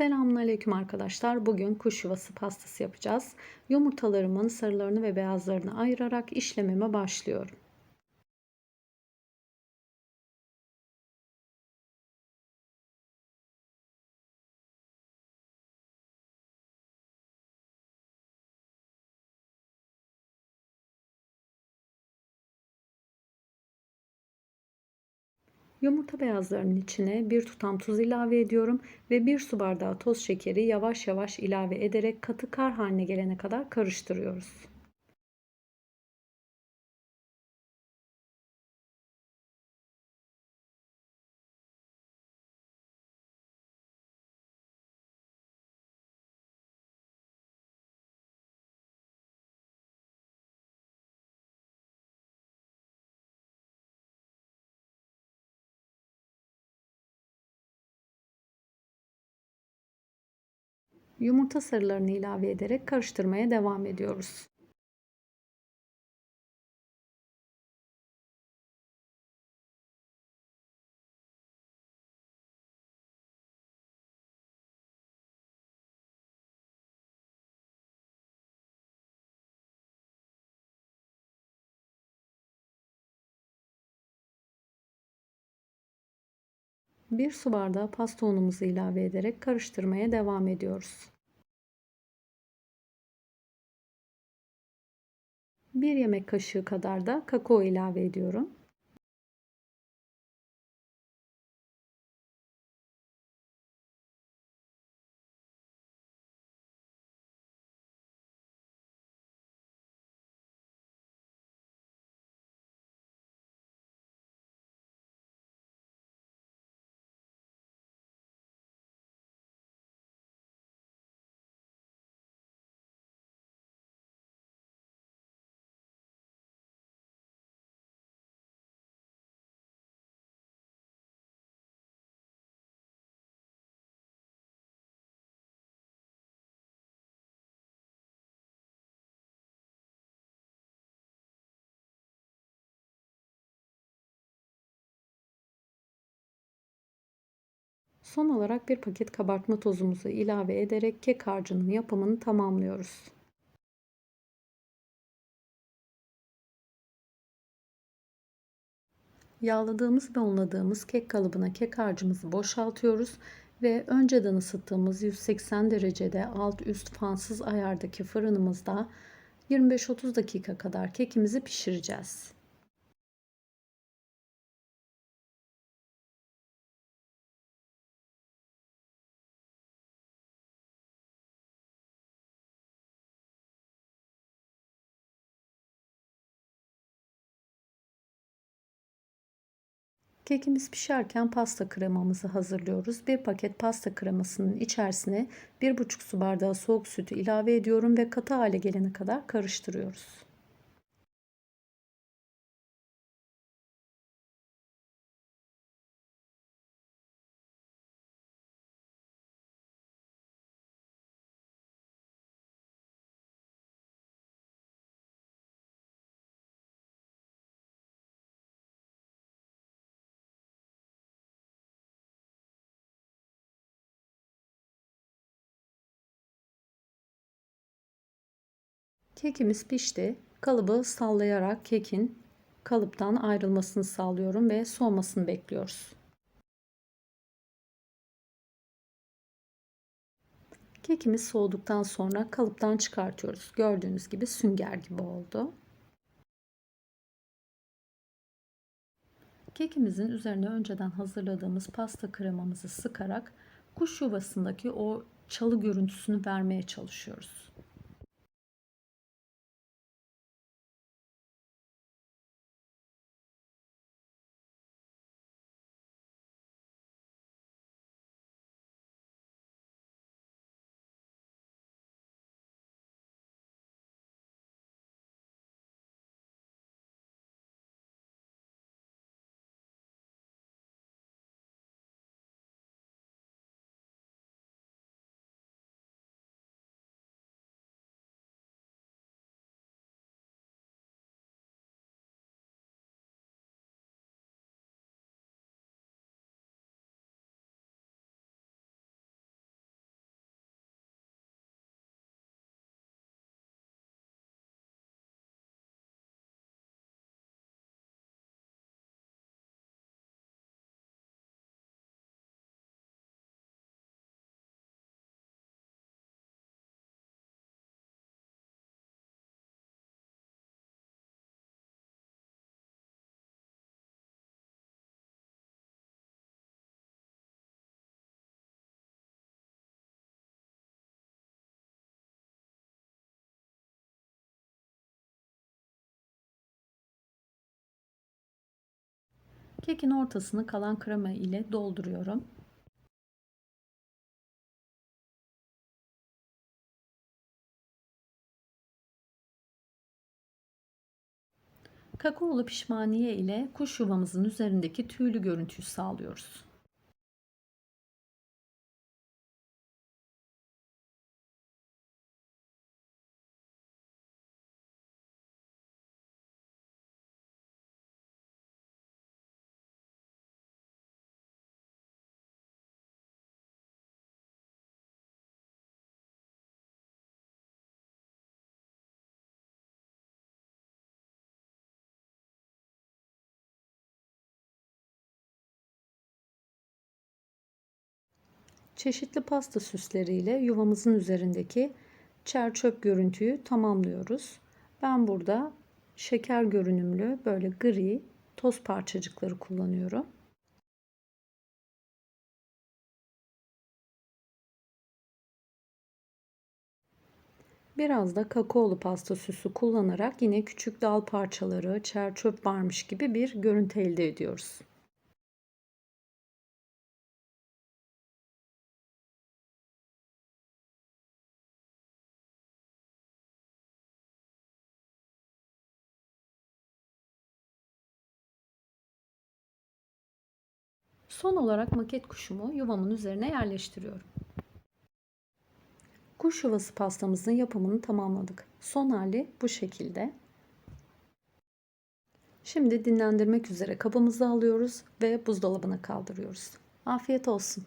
Selamünaleyküm arkadaşlar. Bugün kuş yuvası pastası yapacağız. Yumurtalarımın sarılarını ve beyazlarını ayırarak işlemime başlıyorum. Yumurta beyazlarının içine bir tutam tuz ilave ediyorum ve bir su bardağı toz şekeri yavaş yavaş ilave ederek katı kar haline gelene kadar karıştırıyoruz. Yumurta sarılarını ilave ederek karıştırmaya devam ediyoruz. Bir su bardağı pasta unumuzu ilave ederek karıştırmaya devam ediyoruz. 1 yemek kaşığı kadar da kakao ilave ediyorum. Son olarak bir paket kabartma tozumuzu ilave ederek kek harcının yapımını tamamlıyoruz. Yağladığımız ve unladığımız kek kalıbına kek harcımızı boşaltıyoruz ve önceden ısıttığımız 180 derecede alt üst fansız ayardaki fırınımızda 25-30 dakika kadar kekimizi pişireceğiz. Kekimiz pişerken pasta kremamızı hazırlıyoruz. Bir paket pasta kremasının içerisine 1,5 su bardağı soğuk sütü ilave ediyorum ve katı hale gelene kadar karıştırıyoruz. Kekimiz pişti. Kalıbı sallayarak kekin kalıptan ayrılmasını sağlıyorum ve soğumasını bekliyoruz. Kekimiz soğuduktan sonra kalıptan çıkartıyoruz. Gördüğünüz gibi sünger gibi oldu. Kekimizin üzerine önceden hazırladığımız pasta kremamızı sıkarak kuş yuvasındaki o çalı görüntüsünü vermeye çalışıyoruz. Kekin ortasını kalan krema ile dolduruyorum. Kakaolu pişmaniye ile kuş yuvamızın üzerindeki tüylü görüntüyü sağlıyoruz. Çeşitli pasta süsleriyle yuvamızın üzerindeki çer çöp görüntüyü tamamlıyoruz. Ben burada şeker görünümlü böyle gri toz parçacıkları kullanıyorum. Biraz da kakaolu pasta süsü kullanarak yine küçük dal parçaları, çer çöp varmış gibi bir görüntü elde ediyoruz. Son olarak maket kuşumu yuvamın üzerine yerleştiriyorum. Kuş yuvası pastamızın yapımını tamamladık. Son hali bu şekilde. Şimdi dinlendirmek üzere kabımızı alıyoruz ve buzdolabına kaldırıyoruz. Afiyet olsun.